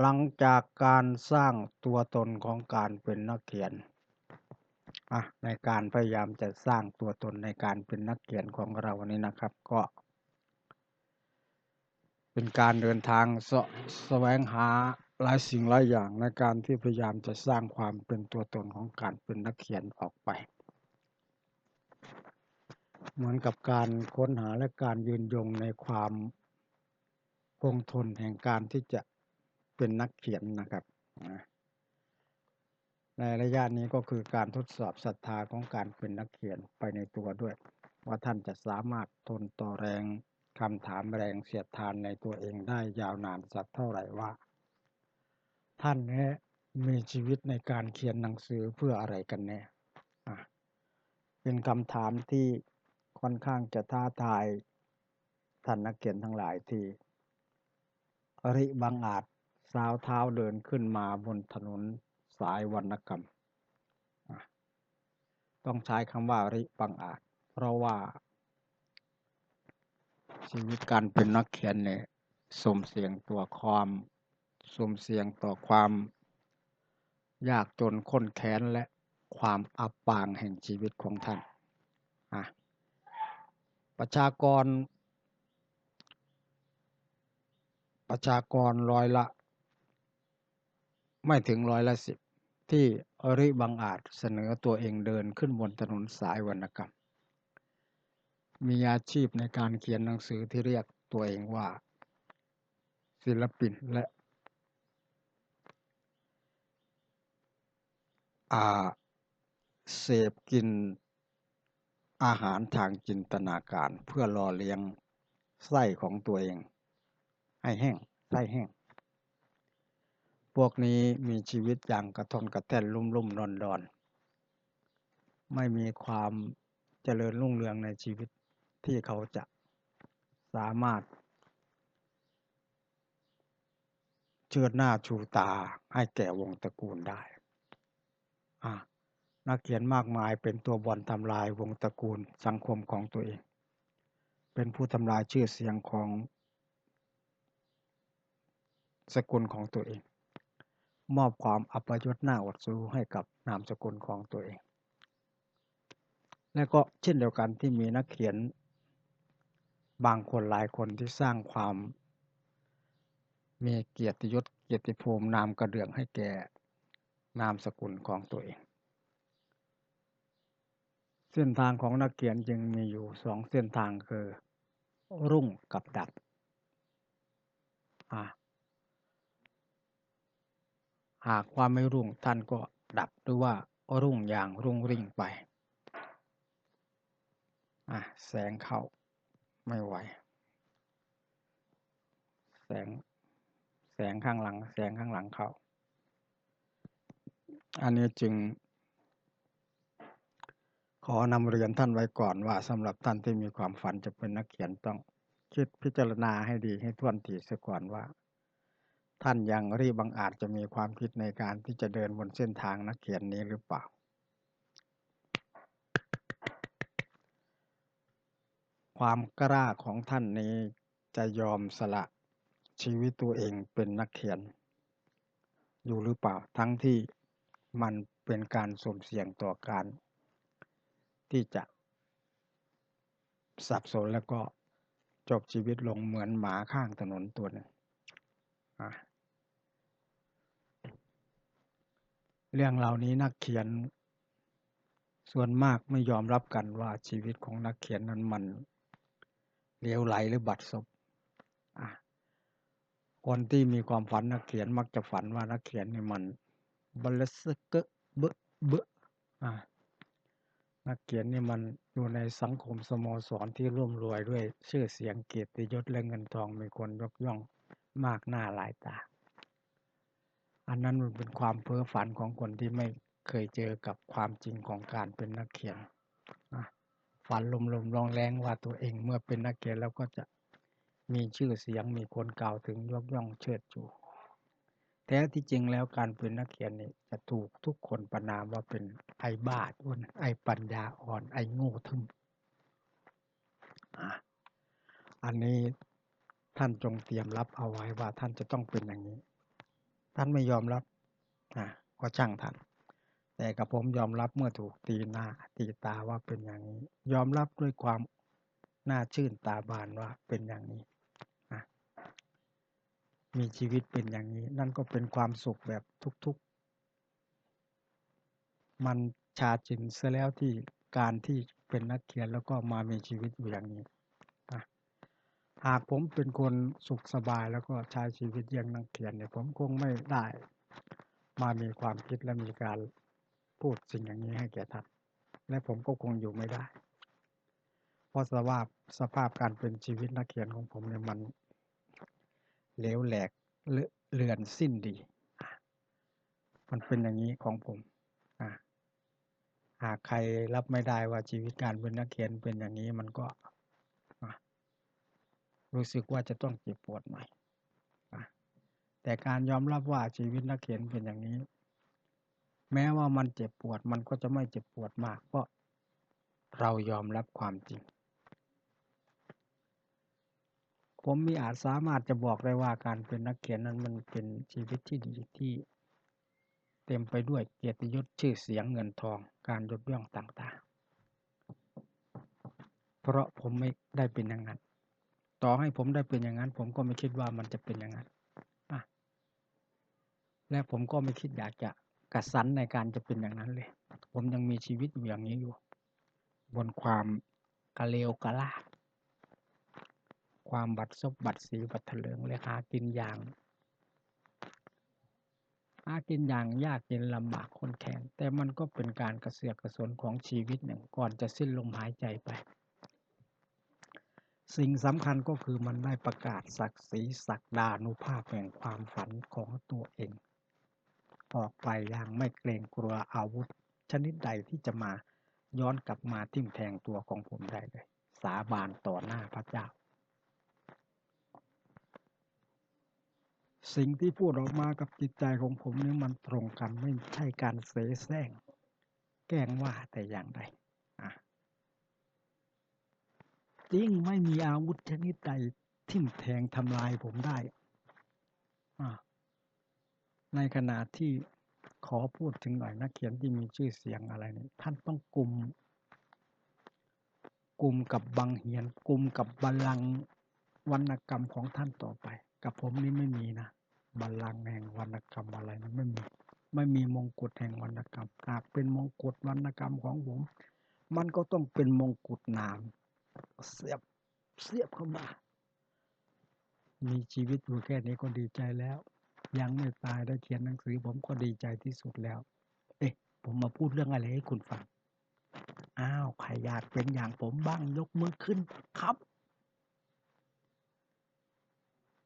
หลังจากการสร้างตัวตนของการเป็นนักเขียนในการพยายามจะสร้างตัวตนในการเป็นนักเขียนของเรานี้นะครับ ก็ เป็นการเดินทางสแสวงหาหลายสิ่งหลายอย่างในการที่พยายามจะสร้างความเป็นตัวตนของการเป็นนักเขียนออกไป เหมือนกับการค้นหาและการยืนยงในความคงทนแห่งการที่จะ เป็นนักเขียนนะครับในระยะนี้ก็คือการทดสอบศรัทธาของการเป็นนักเขียนไปในตัวด้วย ว่าท่านจะสามารถทนต่อแรงคำถามแรงเสียดทานในตัวเองได้ยาวนานสักเท่าไหร่ว่า ท่านนี้มีชีวิตในการเขียนหนังสือเพื่ออะไรกันแน่เป็นคำถามที่ค่อนข้างจะท้าทายท่านนักเขียนทั้งหลายที่อริบังอาจ สาวเท้าเดินขึ้นมาบนถนนสายวรรณกรรม ต้องใช้คำว่าริบังอาจ เพราะว่า ชีวิตการเป็นนักเขียนเนี่ยสมเสียงตัวความสมเสียงต่อความยากจนค้นแค้นและความอับปางแห่งชีวิตของท่าน ประชากร ประชากรร้อยละ ไม่ถึงร้อยละสิบที่อริบังอาจเสนอตัวเองเดินขึ้นบนถนนสายวรรณกรรม มีอาชีพในการเขียนหนังสือที่เรียกตัวเองว่า ศิลปินและอาเสพกินอาหารทางจินตนาการเพื่อรอเลี้ยงไส้ของตัวเอง ให้แห้งไส้แห้ง พวกนี้มีชีวิตอย่างกระทนกระแท่นลุ่มลุ่มดอนดอนไม่มีความเจริญรุ่งเรืองในชีวิตที่เขาจะสามารถ เชิดหน้าชูตาให้แก่วงตระกูลได้ นักเขียนมากมายเป็นตัวบอลทำลายวงตระกูลสังคมของตัวเอง เป็นผู้ทำลายชื่อเสียงของสกุลของตัวเอง มอบความอัปยศหน้าอดสูให้กับนามสกุลของตัวเอง และก็เช่นเดียวกันที่มีนักเขียน บางคนหลายคนที่สร้างความ มีเกียรติยศเกียรติภูมินามกระเดื่องให้แก่นามสกุลของตัวเอง เส้นทางของนักเขียนจึงมีอยู่สองเส้นทางคือรุ่งกับดับ หากว่าไม่รุ่งท่านก็ดับหรือว่ารุ่งอย่างรุ่งริ่งไปแสงเข้าไม่ไหว แสง แสงข้างหลัง แสงข้างหลังเข้า อันนี้จึง ขอนำเรียนท่านไว้ก่อนว่าสำหรับท่านที่มีความฝันจะเป็นนักเขียนต้องคิดพิจารณาให้ดีให้ท่วนทีเสียก่อนว่า ท่านยังรีบังอาจจะมีความคิดในการที่จะเดินบนเส้นทางนักเขียนนี้หรือเปล่า ความกล้าของท่านนี้จะยอมสละชีวิตตัวเองเป็นนักเขียน อยู่หรือเปล่าทั้งที่มันเป็นการสมเสี่ยงต่อการ ที่จะ สับสนแล้วก็จบชีวิตลงเหมือนหมาข้างถนนตัวหนึ่ง เรื่องเหล่านี้นักเขียน ส่วนมากไม่ยอมรับกันว่าชีวิตของนักเขียนนั้นมันเลี้ยวไหลหรือบัดซบคนที่มีความฝันนักเขียนมักจะฝันว่านักเขียนนี่มันบลสกเบเบอ่านักเขียนนี่มันอยู่ในสังคมสโมสรที่ร่วมรวยด้วยชื่อเสียงเกียรติยศและเงินทองมีคนยกย่องมากหน้าหลายตา อันนั้นมันเป็นความเพ้อฝันของคนที่ไม่เคยเจอกับความจริงของการเป็นนักเขียนฝันลมๆรองแรงว่าตัวเองเมื่อเป็นนักเขียนแล้วก็จะมีชื่อเสียงมีคนกล่าวถึงยกย่องเชิดชูแท้ที่จริงแล้วการเป็นนักเขียนนี่จะถูกทุกคนประนามว่าเป็นไอ้บ้าอ้วนไอ้ปัญญาอ่อนไอ้โง่ทึมอันนี้ท่านจงเตรียมรับเอาไว้ว่าท่านจะต้องเป็นอย่างนี้ ท่านไม่ยอมรับนะก็ช่างท่านแต่กับผมยอมรับเมื่อถูกตีหน้าตีตาว่าเป็นอย่างนี้ ยอมรับด้วยความน่าชื่นตาบานว่าเป็นอย่างนี้นะมีชีวิตเป็นอย่างนี้ นั่นก็เป็นความสุขแบบทุกๆ มันชาจินเสียแล้วที่การที่เป็นนักเขียนแล้วก็มามีชีวิตอยู่อย่างนี้ หากผมเป็นคนสุขสบายแล้วก็ใช้ชีวิตอย่างนักเขียนเนี่ยผมคงไม่ได้ มามีความคิดและมีการพูดสิ่งอย่างนี้ให้แก่ท่านและผมก็คงอยู่ไม่ได้ เพราะสภาพสภาพการเป็นชีวิตนักเขียนของผมเนี่ยมันเหลวแหลกเลือนสิ้นดี มันเป็นอย่างนี้ของผมหากใครรับไม่ได้ว่าชีวิตการเป็นนักเขียนเป็นอย่างนี้มันก็ รู้สึกว่าจะต้องเจ็บปวดหน่อยแต่การยอมรับว่าชีวิตนักเขียนเป็นอย่างนี้ แม้ว่ามันเจ็บปวดมันก็จะไม่เจ็บปวดมาก เพราะเรายอมรับความจริง ผมมีอาจสามารถจะบอกได้ว่าการเป็นนักเขียนนั้นมันเป็นชีวิตที่ดีที่เต็มไปด้วยเกียรติยศชื่อเสียงเงินทองการยกย่องต่างๆ เพราะผมไม่ได้เป็นอย่างนั้น ต่อให้ผมได้เป็นอย่างนั้น ผมก็ไม่คิดว่ามันจะเป็นอย่างนั้นและผมก็ไม่คิดอยากจะกระสันในการจะเป็นอย่างนั้นเลย ผมยังมีชีวิตอยู่อย่างนี้อยู่ บนความกะเลวกะลาความบัดซบบัดสีบัดเถลิงเลยหากินอย่างหากินอย่างยากเย็นลำบากคนแข็งแต่มันก็เป็นการกระเสือกกระสนของชีวิตหนึ่งก่อนจะสิ้นลมหายใจไป สิ่งสำคัญก็คือมันได้ประกาศศักดิ์ศรีศักดานุภาพแห่งความฝันของตัวเอง ออกไปอย่างไม่เกรงกลัวอาวุธ ชนิดใดที่จะมาย้อนกลับมาทิ่มแทงตัวของผมได้เลย สาบานต่อหน้าพระเจ้า สิ่งที่พูดออกมากับจิตใจของผมนี่มันตรงกันไม่ใช่การเสแสร้ง แกล้งว่าแต่อย่างใดจ ริงไม่มีอาวุธชนิดใดทิ่มแทงทำลายผมได้ ในขณะที่ขอพูดถึงหน่อยนักเขียนที่มีชื่อเสียงอะไรเนี่ยท่านต้องกลุ่มกลุ่มกับบังเหียนกลุ่มกับบัลลังวรรณกรรมของท่านต่อไป กับผมนี่ไม่มีนะบัลลังแห่งวรรณกรรมอะไรนะไม่มี ไม่มีมงกุฎแห่งวรรณกรรมหากเป็นมงกุฎวรรณกรรมของผม มันก็ต้องเป็นมงกุฎนาม เสียบเสียบเข้ามา มีชีวิตอยู่แค่นี้ก็ดีใจแล้ว ยังไม่ตายได้เขียนหนังสือ ผมก็ดีใจที่สุดแล้ว เอ๊ะ ผมมาพูดเรื่องอะไรให้คุณฟัง อ้าวใครอยากเป็นอย่างผมบ้างยกมือขึ้นครับ